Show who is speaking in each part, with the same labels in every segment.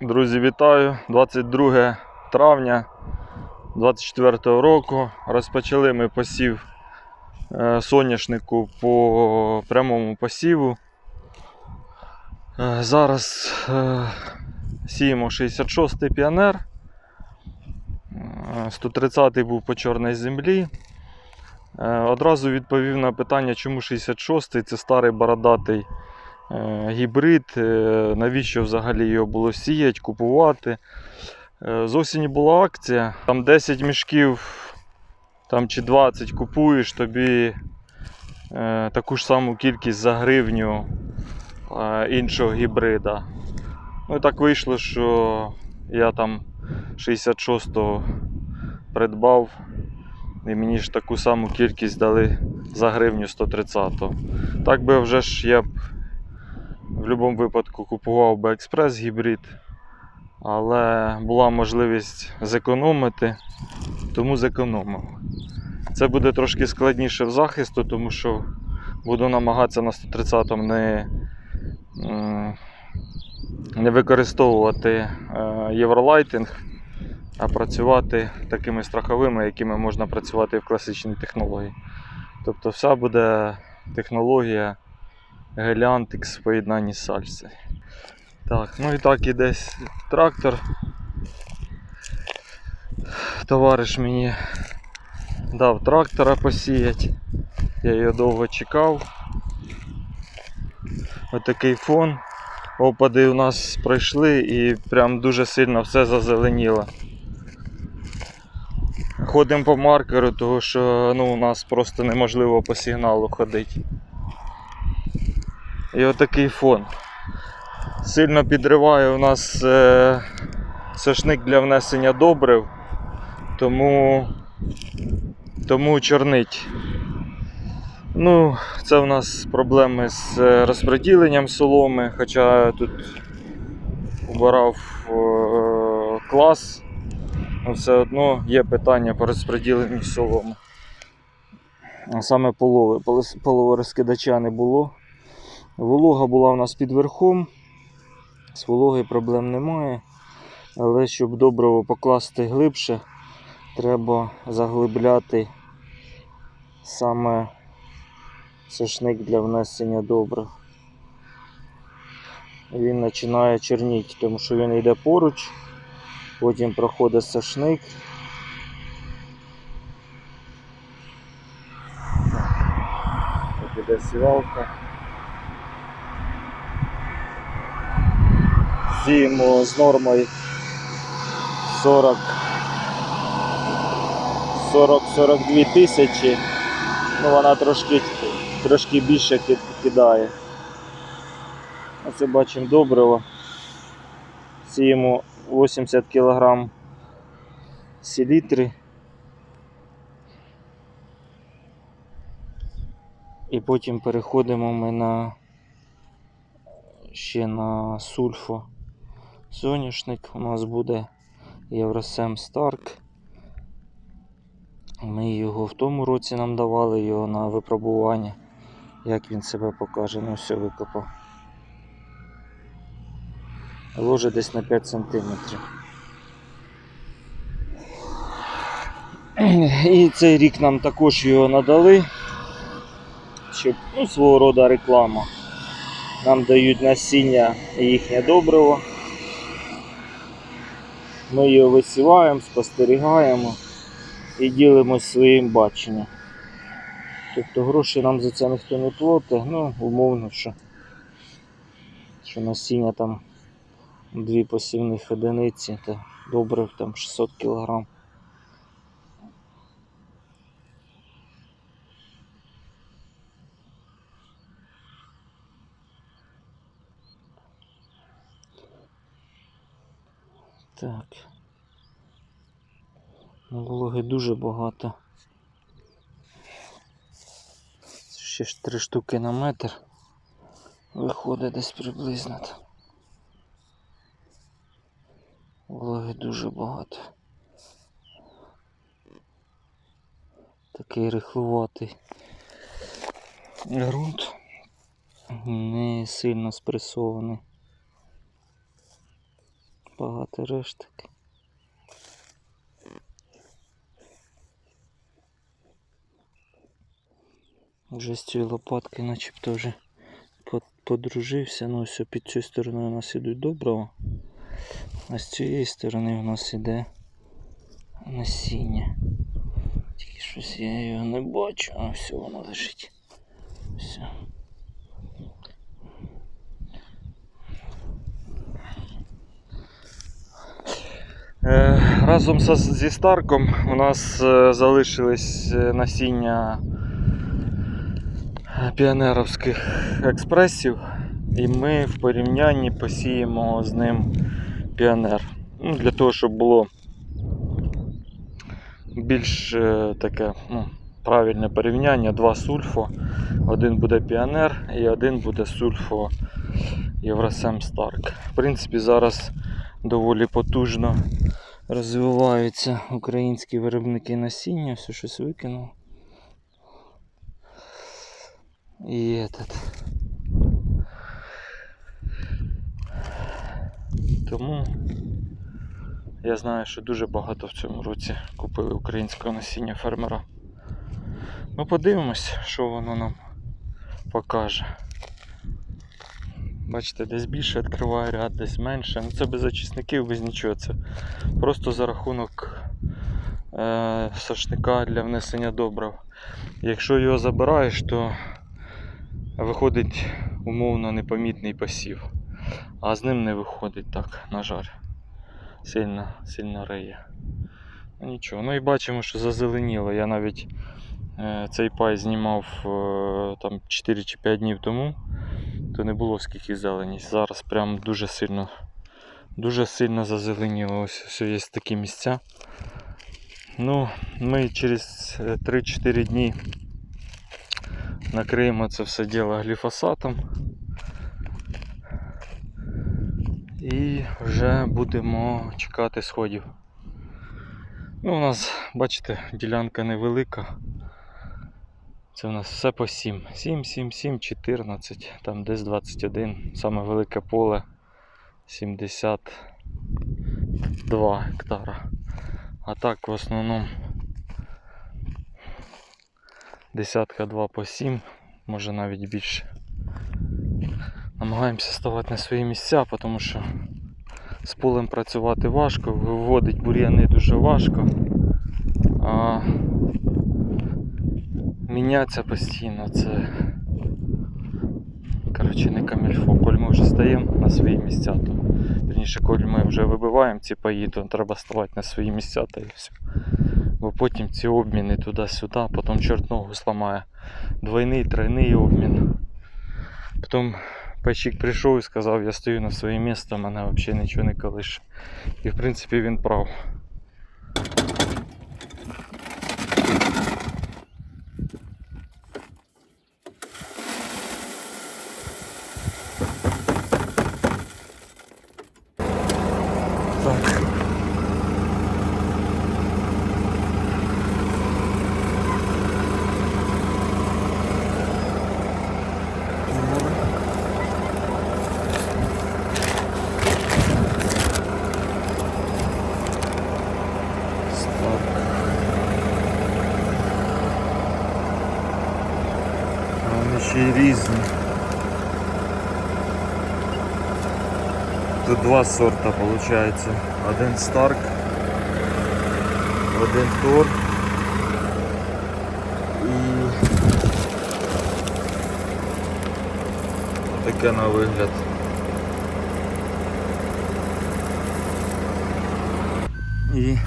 Speaker 1: Друзі, вітаю! 22 травня 24 року. Розпочали ми посів е, соняшнику по прямому посіву. Е, Зараз е, сіємо 66-й піонер. Е, 130-й був по чорній землі. Одразу відповів на питання, чому 66-й це старий бородатий гібрид, е, навіщо взагалі його було сіяти, купувати. Е, З осені була акція, там 10 мішків там, чи 20 купуєш, тобі е, таку ж саму кількість за гривню е, іншого гібрида. Ну і так вийшло, що я там 66-го придбав. І мені ж таку саму кількість дали за гривню 130-го. Так би вже ж я б в будь-якому випадку купував би експрес гібрид, але була можливість зекономити, тому зекономив. Це буде трошки складніше в захисту, тому що буду намагатися на 130 не, не використовувати е, євролайтинг, а працювати такими страховими, якими можна працювати в класичній технології. Тобто вся буде технологія Геліантикс в поєднанні з сальси. Так, ну і так іде с- трактор. Товариш мені дав трактора посіяти. Я його довго чекав. Отакий фон. Опади у нас пройшли і прям дуже сильно все зазеленіло. Ходимо по маркеру, тому що ну, у нас просто неможливо по сигналу ходити. І отакий фон. Сильно підриває у нас е, сошник для внесення добрив, тому, тому чорнить. Ну, це у нас проблеми з е, розподіленням соломи, хоча я тут убирав е, клас, але все одно є питання по розподіленню соломи. Саме полови. Полового розкидача не було. Волога була у нас під верхом. З вологою проблем немає. Але щоб добриво покласти глибше, треба заглибляти саме сошник для внесення добрив. Він починає чорніти, тому що він йде поруч, потім проходить сошник. Тут іде сівалка. Сіємо з нормою 40 40-42 тисячі. Ну вона трошки, трошки більше кидає. Оце бачимо добриво. Сіємо 80 кг селітри. І потім переходимо ми на ще на сульфо соняшник. У нас буде Євросем Старк. Ми його в тому році нам давали його на випробування. Як він себе покаже, ну все викопав. Ложе десь на 5 см. І цей рік нам також його надали, щоб ну, свого роду реклама. Нам дають насіння їхнє добриво. Ми його висіваємо, спостерігаємо і ділимось своїм баченням. Тобто гроші нам за це ніхто не платить, ну, умовно, що, що насіння там дві посівних одиниці, та добрив там 600 кг. Так. Ну, Вологи дуже багато. Ще ж три штуки на метр. Виходить десь приблизно. Вологи дуже багато. Такий рихлуватий ґрунт. Не сильно спресований.
Speaker 2: багато решток. Вже з цією лопаткою начебто вже подружився. Ну ось під цією стороною у нас ідуть доброго. А з цієї сторони у нас іде насіння. Тільки щось я його не бачу, а все воно лежить. Все.
Speaker 1: Е, Разом зі Старком у нас е, залишились е, насіння піонеровських експресів, і ми в порівнянні посіємо з ним піонер. Ну, для того, щоб було більш е, таке ну, правильне порівняння. Два сульфо. Один буде піонер і один буде сульфо Євросем Старк. В принципі, зараз доволі потужно
Speaker 2: Розвиваються українські виробники насіння, все щось викинув. І этот.
Speaker 1: Тому я знаю, що дуже багато в цьому році купили українського насіння фермера. Ну, подивимось, що воно нам покаже. Бачите, десь більше відкриває ряд, десь менше. Ну це без очисників, без нічого. Це просто за рахунок е, сошника для внесення добрив. Якщо його забираєш, то виходить умовно непомітний посів. А з ним не виходить так, на жаль. Сильно, сильно риє. Ну нічого. Ну і бачимо, що зазеленіло. Я навіть е, цей пай знімав е, там 4 чи 5 днів тому, то не було скільки зелені. Зараз прям дуже сильно, дуже сильно зазеленіло. Ось, ось є такі місця. Ну, ми через е, 3-4 дні накриємо це все діло гліфосатом. І вже будемо чекати сходів. Ну, у нас, бачите, ділянка невелика. Це у нас все по 7. 7, 7, 7, 14, там десь 21. Саме велике поле 72 гектара. А так в основному десятка 2 по 7, може навіть більше. Намагаємося ставати на свої місця, тому що з полем працювати важко, виводить бур'яни дуже важко. А мінятися постійно це коротше не камільфо. Коль ми вже стаємо на свої місця, то вірніше, коль ми вже вибиваємо ці паї, то треба ставати на свої місця та і все. Бо потім ці обміни туди-сюди, потім чорт ногу зламає. Двойний, тройний обмін. Потім Пайчик прийшов і сказав, я стою на своє місце, мене взагалі нічого не колише. І в принципі він прав. Так.
Speaker 2: Старк.
Speaker 1: А Вони ще й різні. Тут два сорта виходить. Один Старк, один Тор. І таке на вигляд. І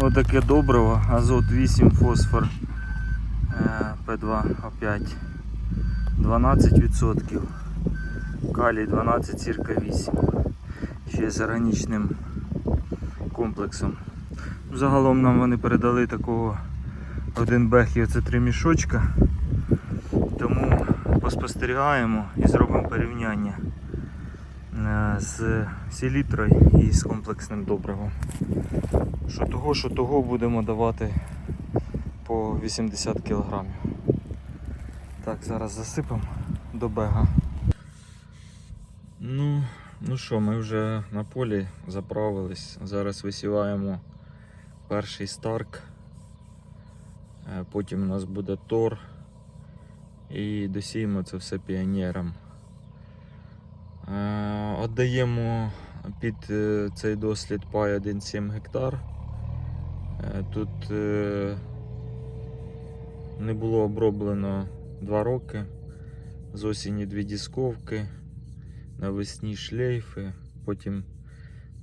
Speaker 1: отаке добриво, азот 8, фосфор е, П2О5 12%, калій 12, сірка 8. Ще з органічним комплексом. Загалом нам вони передали такого один бех і оце три мішочка. Тому поспостерігаємо і зробимо порівняння е, з селітрою і з комплексним добривом. Що того, що того будемо давати по 80 кг. Так, зараз засипемо до бега. Ну, Ну що, ми вже на полі заправились. Зараз висіваємо перший старк. Е, Потім у нас буде тор. І досіємо це все піонером. Е, Отдаємо під е, цей дослід пай 1,7 гектар. Е, Тут е, не було оброблено 2 роки. З осені дві дісковки, навесні шлейфи, потім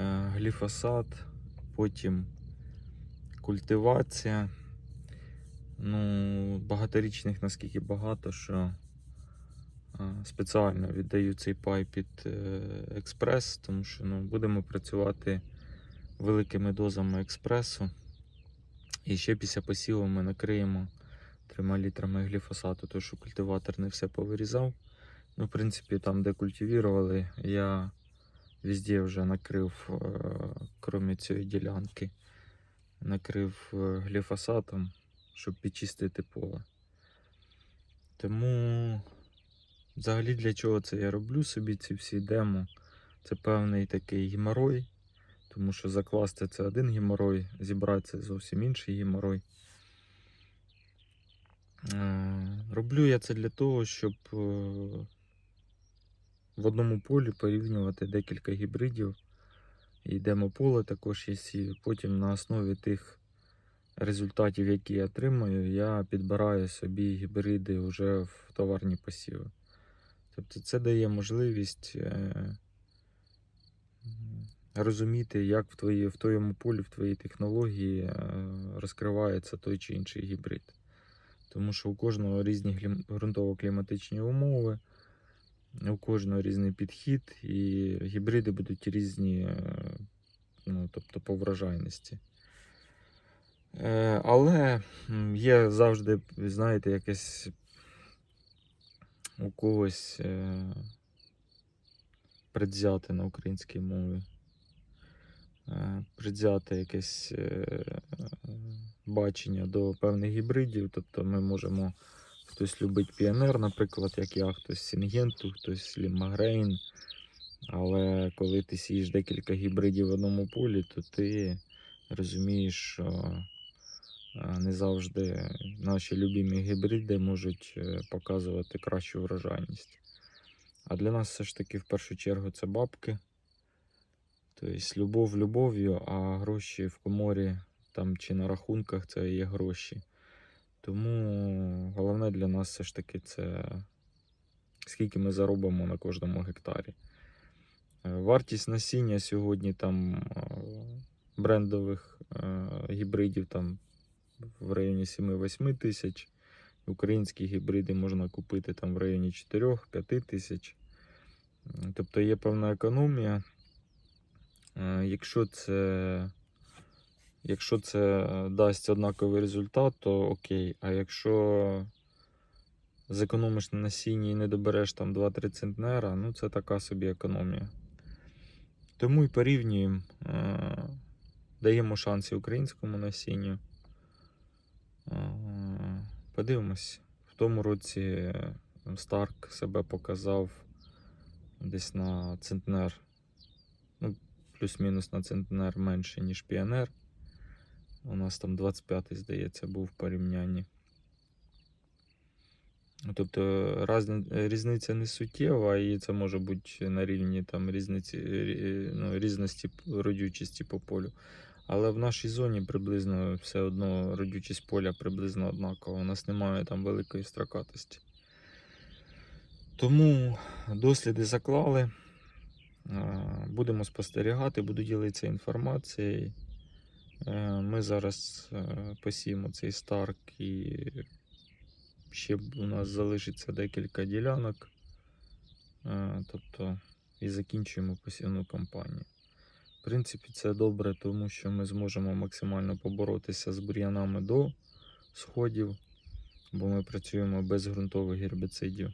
Speaker 1: е, гліфосат, потім культивація. Ну, багаторічних наскільки багато, що е, спеціально віддаю цей пай під е, експрес, тому що ну, будемо працювати великими дозами експресу. І ще після посіву ми накриємо 3 літрами гліфосату, тому що культиватор не все повирізав. Ну, в принципі, там, де культивірували, я везде вже накрив, е, крім цієї ділянки, накрив е, гліфосатом, щоб підчистити поле. Тому, взагалі, для чого це я роблю собі ці всі демо? Це певний такий геморой, тому що закласти це один геморой, зібрати це зовсім інший геморой. Е, Роблю я це для того, щоб е, в одному полі порівнювати декілька гібридів. І демополе також є. І потім на основі тих результатів, які я отримую, я підбираю собі гібриди вже в товарні посіви. Тобто це дає можливість е, розуміти, як в, твої, в твоєму полі, в твоїй технології розкривається той чи інший гібрид. Тому що у кожного різні ґрунтово-кліматичні умови, у кожного різний підхід, і гібриди будуть різні, е, ну, тобто по врожайності. Е, Але є завжди, знаєте, якесь у когось е, предвзяте на українській мові. Е, Предвзяте якесь е, бачення до певних гібридів. Тобто ми можемо хтось любить піонер, наприклад, як я, хтось Сінгенту, хтось Лімагрейн. Але коли ти сієш декілька гібридів в одному полі, то ти розумієш, що е, не завжди наші любимі гібриди можуть показувати кращу врожайність. А для нас все ж таки в першу чергу це бабки. Тобто любов любов'ю, а гроші в коморі там чи на рахунках це є гроші. Тому головне для нас все ж таки це скільки ми заробимо на кожному гектарі. Е, Вартість насіння сьогодні там е, брендових е, гібридів там в районі 7-8 тисяч. Українські гібриди можна купити там в районі 4-5 тисяч. Тобто є певна економія. Е, Якщо це, якщо це е, дасть однаковий результат, то окей. А якщо зекономиш на насінні і не добереш там 2-3 центнера, ну це така собі економія. Тому і порівнюємо, е, даємо шанси українському насінню. Подивимось. В тому році Старк себе показав десь на центнер. Ну, плюс-мінус на центнер менше, ніж піонер. У нас там 25-й, здається, був в порівнянні. Тобто разні- різниця не суттєва, і це може бути на рівні там, різниці, ну, різності родючості по полю. Але в нашій зоні приблизно все одно родючість поля приблизно однакова. У нас немає там великої строкатості. Тому досліди заклали. Будемо спостерігати, буду ділитися інформацією. Е, Ми зараз е, посіємо цей старк і ще у нас залишиться декілька ділянок. Е, Тобто і закінчуємо посівну кампанію. В принципі, це добре, тому що ми зможемо максимально поборотися з бур'янами до сходів, бо ми працюємо без ґрунтових гербіцидів.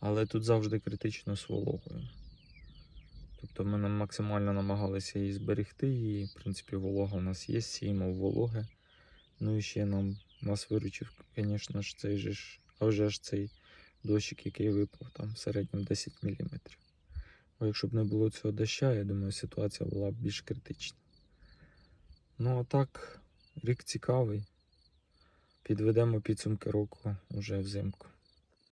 Speaker 1: Але тут завжди критично з вологою. Тобто ми нам максимально намагалися її зберегти, і, в принципі, волога у нас є, сіємо вологе. Ну і ще нам нас виручив, звісно ж, цей же ж, а вже ж цей дощик, який випав там в середньому 10 мм.
Speaker 3: Бо якщо б не було цього доща, я думаю, ситуація була б більш критична. Ну а так, рік цікавий. Підведемо підсумки року уже взимку.